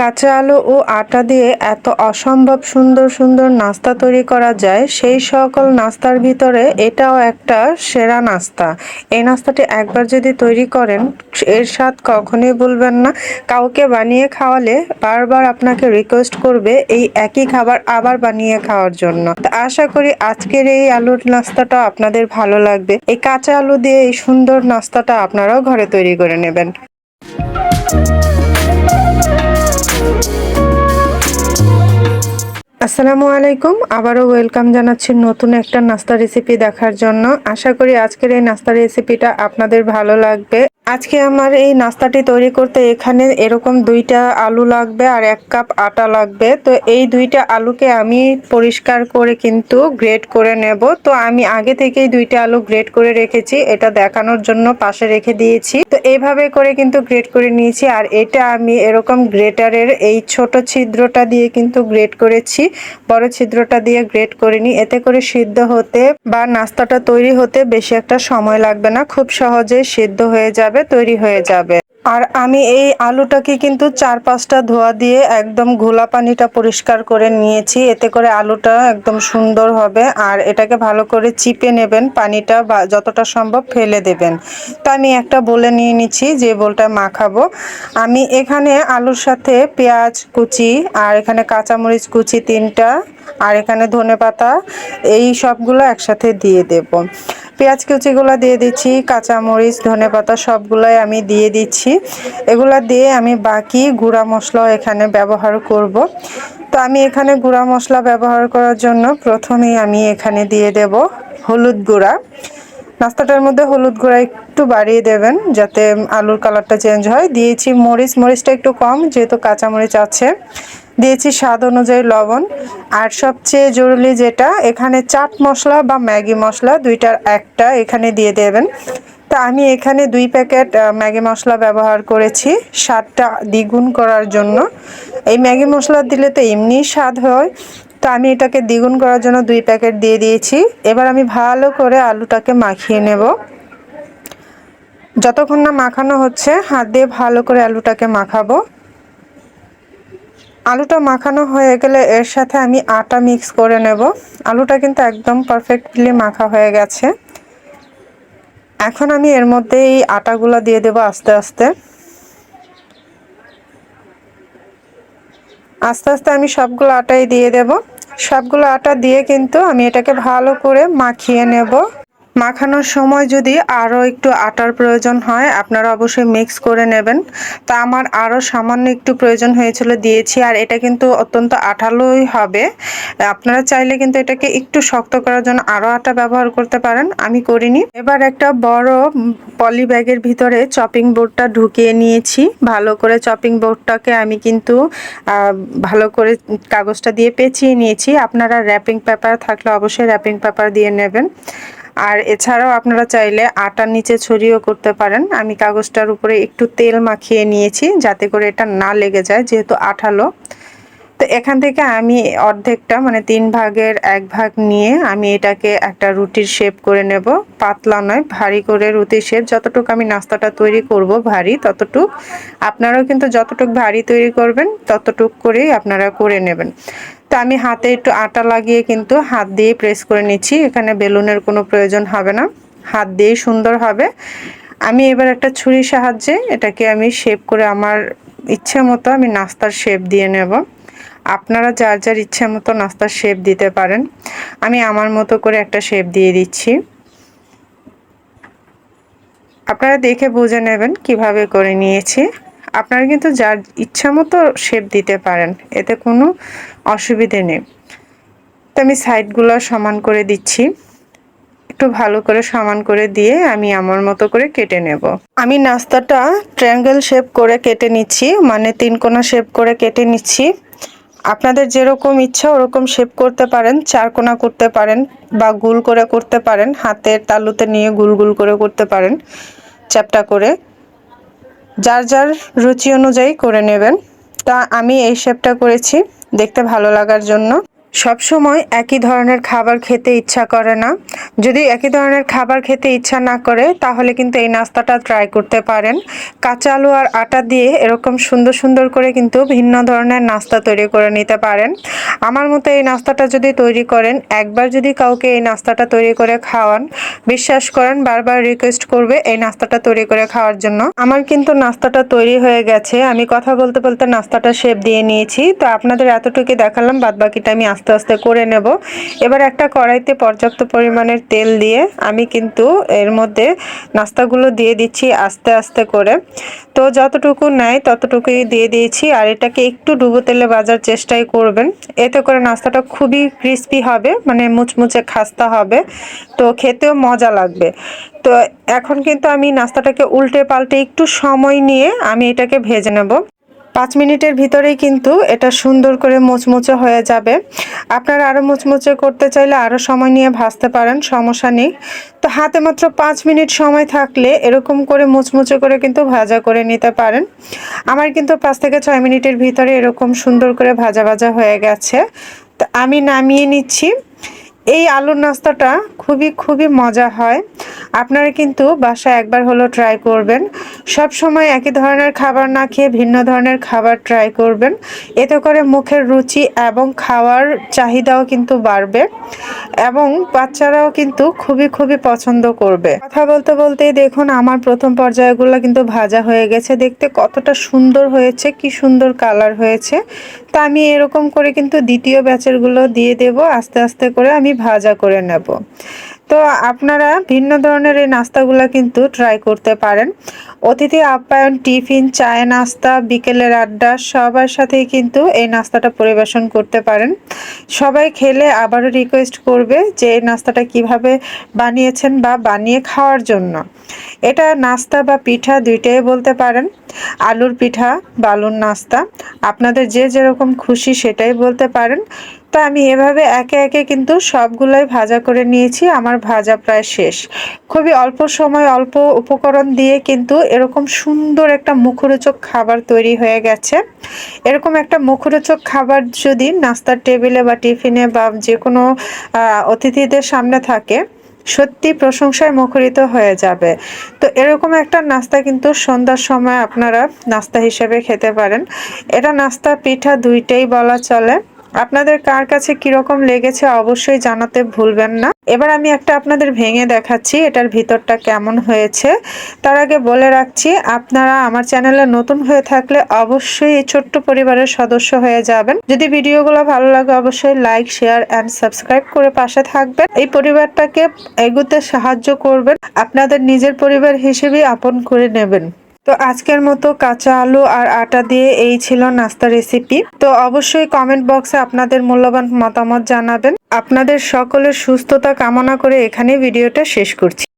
কাঁচা আলু ও আটা দিয়ে এত অসম্ভব সুন্দর সুন্দর নাস্তা তৈরি করা যায়, সেই সকল নাস্তার ভিতরে এটাও একটা সেরা নাস্তা। এই নাস্তাটি একবার যদি তৈরি করেন, এর স্বাদ কখনোই বলবেন না। কাউকে বানিয়ে খাওয়ালে বারবার আপনাকে রিকোয়েস্ট করবে এই একই খাবার আবার বানিয়ে খাওয়ার জন্য। আশা করি আজকের এই আলুর নাস্তাটা আপনাদের ভালো লাগবে। এই কাঁচা আলু দিয়ে এই সুন্দর নাস্তাটা আপনারাও ঘরে তৈরি করে নেবেন। আসসালামু আলাইকুম। আবারও ওয়েলকাম জানাচ্ছি নতুন একটা নাস্তা রেসিপি দেখার জন্য। আশা করি আজকের এই নাস্তা রেসিপিটা আপনাদের ভালো লাগবে। আজকে আমার এই নাস্তাটি তৈরি করতে এখানে এরকম দুইটা আলু লাগবে আর এক কাপ আটা লাগবে। তো এই দুইটা আলুকে আমি পরিষ্কার করে কিন্তু গ্রেড করে নেব। তো আমি আগে থেকেই দুইটা আলু গ্রেড করে রেখেছি। এটা দেখানোর জন্য পাশে রেখে দিয়েছি। তো এইভাবে করে কিন্তু গ্রেড করে নিয়েছি আর এটা আমি এরকম গ্রেটারের এই ছোট ছিদ্রটা দিয়ে কিন্তু গ্রেড করেছি। বড় ছিদ্রটা দিয়ে গ্রেড করে করিনি। এতে করে সিদ্ধ হতে বা নাস্তাটা তৈরি হতে বেশি একটা সময় লাগবে না। খুব সহজেই সিদ্ধ হয়ে যাবে। তৈরি হয়ে যাবে। আর আমি এই আলুটাকে কিন্তু চার পাঁচটা ধোয়া দিয়ে একদম ঘোলা পানিটা পরিষ্কার করে নিয়েছি। এতে করে আলুটা একদম সুন্দর হবে। আর এটাকে ভালো করে চিপে নেবেন। পানিটা বা যতটা সম্ভব ফেলে দেবেন। তো আমি একটা বলে নিয়ে নিচ্ছি, যে বলটা মাখাবো। আমি এখানে আলুর সাথে পেঁয়াজ কুচি আর এখানে কাঁচামরিচ কুচি তিনটা আর এখানে ধনে পাতা এই সবগুলো একসাথে দিয়ে দেব। পেঁয়াজ কুচিগুলো দিয়ে দিচ্ছি, কাঁচামরিচ ধনে পাতা সবগুলোই আমি দিয়ে দিচ্ছি। এগুলা দিয়ে আমি বাকি গুঁড়া মশলাও এখানে ব্যবহার করব। তো আমি এখানে গুঁড়া মশলা ব্যবহার করার জন্য প্রথমেই আমি এখানে দিয়ে দেব হলুদ গুঁড়া। নাস্তাটার মধ্যে হলুদ গুঁড়া একটু বাড়িয়ে দেবেন যাতে আলুর কালারটা চেঞ্জ হয়। দিয়েছি মরিচ, মরিচটা একটু কম, যেহেতু কাঁচামরিচ আছে। দিয়েছি স্বাদ অনুযায়ী লবণ। আর সবচেয়ে জরুরি যেটা, এখানে চাট মশলা বা ম্যাগি মশলা দুইটার একটা এখানে দিয়ে দেবেন। তা আমি এখানে দুই প্যাকেট ম্যাগি মশলা ব্যবহার করেছি স্বাদটা দ্বিগুণ করার জন্য। এই ম্যাগি মশলা দিলে তো এমনিই স্বাদ হয়। তো আমি এটাকে দ্বিগুণ করার জন্য দুই প্যাকেট দিয়ে দিয়েছি। এবার আমি ভালো করে আলুটাকে মাখিয়ে নেব। যতক্ষণ না মাখানো হচ্ছে, হাত দিয়ে ভালো করে আলুটাকে মাখাবো। আলুটা মাখানো হয়ে গেলে এর সাথে আমি আটা মিক্স করে নেব। আলুটা কিন্তু একদম পারফেক্টলি মাখা হয়ে গেছে। এখন আমি এর মধ্যে এই আটাগুলো দিয়ে দেব আস্তে আস্তে। আস্তে আস্তে আমি সবগুলো আটাই দিয়ে দেব। সবগুলো আটা দিয়ে কিন্তু আমি এটাকে ভালো করে মাখিয়ে নেব। মাখানোর সময় যদি আরও একটু আটার প্রয়োজন হয়, আপনারা অবশ্যই মিক্স করে নেবেন। তা আমার আরও সামান্য একটু প্রয়োজন হয়েছিল, দিয়েছি, আর এটা কিন্তু অত্যন্ত আঠালোই হবে। আপনারা চাইলে কিন্তু এটাকে একটু শক্ত করার জন্য আরও আটা ব্যবহার করতে পারেন, আমি করিনি। এবার একটা বড় পলি ব্যাগের ভিতরে চপিং বোর্ডটা ঢুকিয়ে নিয়েছি। ভালো করে চপিং বোর্ডটাকে আমি কিন্তু ভালো করে কাগজটা দিয়ে পেঁচিয়ে নিয়েছি। আপনারা র্যাপিং পেপার থাকলে অবশ্যই র্যাপিং পেপার দিয়ে নেবেন। আর এছাড়াও আপনারা চাইলে আটার নিচে ছড়িয়েও করতে পারেন। আমি কাগজটার উপরে একটু তেল মাখিয়ে নিয়েছি যাতে করে এটা না লেগে যায়, যেহেতু আঠালো। তো এখান থেকে আমি অর্ধেকটা মানে তিন ভাগের এক ভাগ নিয়ে আমি এটাকে একটা রুটির শেপ করে নেব। পাতলা নয়, ভারী করে রুটির শেপ যতটুকু আমি নাস্তাটা তৈরি করব ভারী, ততটুক। আপনারাও কিন্তু যতটুক ভারী তৈরি করবেন, ততটুক করেই আপনারা করে নেবেন। তো আমি হাতে একটু আটা লাগিয়ে কিন্তু হাত দিয়ে প্রেস করে নিচ্ছি। এখানে বেলুনের কোনো প্রয়োজন হবে না। হাত দিয়েই সুন্দর হবে। আমি এবার একটা ছুরির সাহায্যে এটাকে আমি শেপ করে আমার ইচ্ছে মতো আমি নাস্তার শেপ দিয়ে নেব। আপনারা যার যার ইচ্ছে মতো নাস্তার শেপ দিতে পারেন। আমি আমার মতো করে একটা শেপ দিয়ে দিচ্ছি। আপনারা দেখে বুঝে নেবেন কীভাবে করে নিয়েছি। আপনারা কিন্তু যার ইচ্ছা মতো শেপ দিতে পারেন, এতে কোনো অসুবিধে নেই। তো আমি সাইডগুলো সমান করে দিচ্ছি। একটু ভালো করে সমান করে দিয়ে আমি আমার মতো করে কেটে নেব। আমি নাস্তাটা ট্রায়াঙ্গেল শেপ করে কেটে নিচ্ছি মানে তিন কোনা শেপ করে কেটে নিচ্ছি। আপনাদের যেরকম ইচ্ছা ওরকম শেপ করতে পারেন, চার কোনা করতে পারেন বা গুল করে করতে পারেন, হাতের তালুতে নিয়ে গুল গুল করে করতে পারেন চ্যাপটা করে। যার যার রুচি অনুযায়ী করে নেবেন। তা আমি এই শেপটা করেছি। দেখতে ভালো লাগার জন্য। সব সময় একই ধরনের খাবার খেতে ইচ্ছা করে না। যদি একই ধরনের খাবার খেতে ইচ্ছা না করে, তাহলে কিন্তু এই নাস্তাটা ট্রাই করতে পারেন। কাঁচা আলু আর আটা দিয়ে এরকম সুন্দর সুন্দর করে কিন্তু ভিন্ন ধরনের নাস্তা তৈরি করে নিতে পারেন। আমার মতো এই নাস্তাটা যদি তৈরি করেন, একবার যদি কাউকে এই নাস্তাটা তৈরি করে খাওয়ান, বিশ্বাস করেন বারবার রিকোয়েস্ট করবে এই নাস্তাটা তৈরি করে খাওয়ার জন্য। আমার কিন্তু নাস্তাটা তৈরি হয়ে গেছে। আমি কথা বলতে বলতে নাস্তাটা শেপ দিয়ে নিয়েছি। তো আপনাদের এতটুকু দেখালাম বাদ বাকিটা আমি আস্তে আস্তে করে নেব। এবার একটা কড়াইতে পর্যাপ্ত পরিমাণের তেল দিয়ে আমি কিন্তু এর মধ্যে নাস্তাগুলো দিয়ে দিচ্ছি আস্তে আস্তে করে। তো যতটুকু নেয় ততটুকুই দিয়ে দিয়েছি আর এটাকে একটু ডুবো তেলে বাজার চেষ্টাই করবেন। এতে করে নাস্তাটা খুবই ক্রিস্পি হবে মানে মুচমুচে খাস্তা হবে, তো খেতেও মজা লাগবে। তো এখন কিন্তু আমি নাস্তাটাকে উল্টে পাল্টে একটু সময় নিয়ে আমি এটাকে ভেজে নেব। পাঁচ মিনিটের ভিতরেই কিন্তু এটা সুন্দর করে মুচমুচে হয়ে যাবে। আপনারা আরও মুচমুচে করতে চাইলে আরও সময় নিয়ে ভাজতে পারেন, সমস্যা নেই। তো হাতে মাত্র পাঁচ মিনিট সময় থাকলে এরকম করে মুচমুচে করে কিন্তু ভাজা করে নিতে পারেন। আমার কিন্তু পাঁচ থেকে ছয় মিনিটের ভিতরে এরকম সুন্দর করে ভাজা ভাজা হয়ে গেছে। তো আমি নামিয়ে নিচ্ছি। এই আলুর নাস্তাটা খুবই খুবই মজা হয়। আপনারা কিন্তু বাসায় একবার হলো ট্রাই করবেন। সব সময় একই ধরনের খাবার না খেয়ে ভিন্ন ধরনের খাবার ট্রাই করবেন। এতে করে মুখের রুচি এবং খাওয়ার চাহিদাও কিন্তু বাড়বে এবং বাচ্চারাও কিন্তু খুবই খুবই পছন্দ করবে। কথা বলতে বলতেই দেখুন, আমার প্রথম পর্যায়গুলো কিন্তু ভাজা হয়ে গেছে। দেখতে কতটা সুন্দর হয়েছে, কি সুন্দর কালার হয়েছে। তা আমি এরকম করে কিন্তু দ্বিতীয় ব্যাচেরগুলো দিয়ে দেব। আস্তে আস্তে করে আমি ভাজা করে নেব। তো আপনারা ভিন্ন ধরনের এই নাস্তাগুলো কিন্তু ট্রাই করতে পারেন। অতিথি আপ্যায়ন, টিফিন, চায় নাস্তা, বিকেলের আড্ডা, সবার সাথেই কিন্তু এই নাস্তাটা পরিবেশন করতে পারেন। সবাই খেলে আবারও রিকোয়েস্ট করবে যে এই নাস্তাটা কীভাবে বানিয়েছেন বা বানিয়ে খাওয়ার জন্য। এটা নাস্তা বা পিঠা দুইটাই বলতে পারেন। আলুর পিঠা বালুর নাস্তা। আপনাদের যে যেরকম খুশি সেটাই বলতে পারেন। তো আমি এভাবে একে একে কিন্তু সবগুলোই ভাজা করে নিয়েছি, আমার ভাজা প্রায় শেষ। খুবই অল্প সময়, অল্প উপকরণ দিয়ে কিন্তু এরকম সুন্দর একটা মুখরোচক খাবার তৈরি হয়ে গেছে। এরকম একটা মুখরোচক খাবার যদি নাস্তার টেবিলে বা টিফিনে বা যে কোনো অতিথিদের সামনে থাকে, সত্যি প্রশংসায় মুখরিত হয়ে যাবে। তো এরকম একটা নাস্তা কিন্তু সন্ধ্যার সময় আপনারা নাস্তা হিসেবে খেতে পারেন। এটা নাস্তা পিঠা দুইটাই বলা চলে। আপনাদের কার কাছে কীরকম লেগেছে অবশ্যই জানাতে ভুলবেন না। এবার আমি একটা আপনাদের ভেঙে দেখাচ্ছি, এটার ভিতরটা কেমন হয়েছে। তার আগে বলে রাখছি, আপনারা আমার চ্যানেলে নতুন হয়ে থাকলে অবশ্যই এই ছোট্ট পরিবারের সদস্য হয়ে যাবেন। যদি ভিডিওগুলো ভালো লাগে, অবশ্যই লাইক শেয়ার অ্যান্ড সাবস্ক্রাইব করে পাশে থাকবেন। এই পরিবারটাকে এগুতে সাহায্য করবেন, আপনাদের নিজের পরিবার হিসেবে আপন করে নেবেন। তো আজকের মতো কাঁচা আলু আর আটা দিয়ে এই ছিল নাস্তা রেসিপি তো অবশ্যই কমেন্ট বক্সে আপনাদের মূল্যবান মতামত জানাবেন। আপনাদের সকলের সুস্থতা কামনা করে এখানে ভিডিওটা শেষ করছি।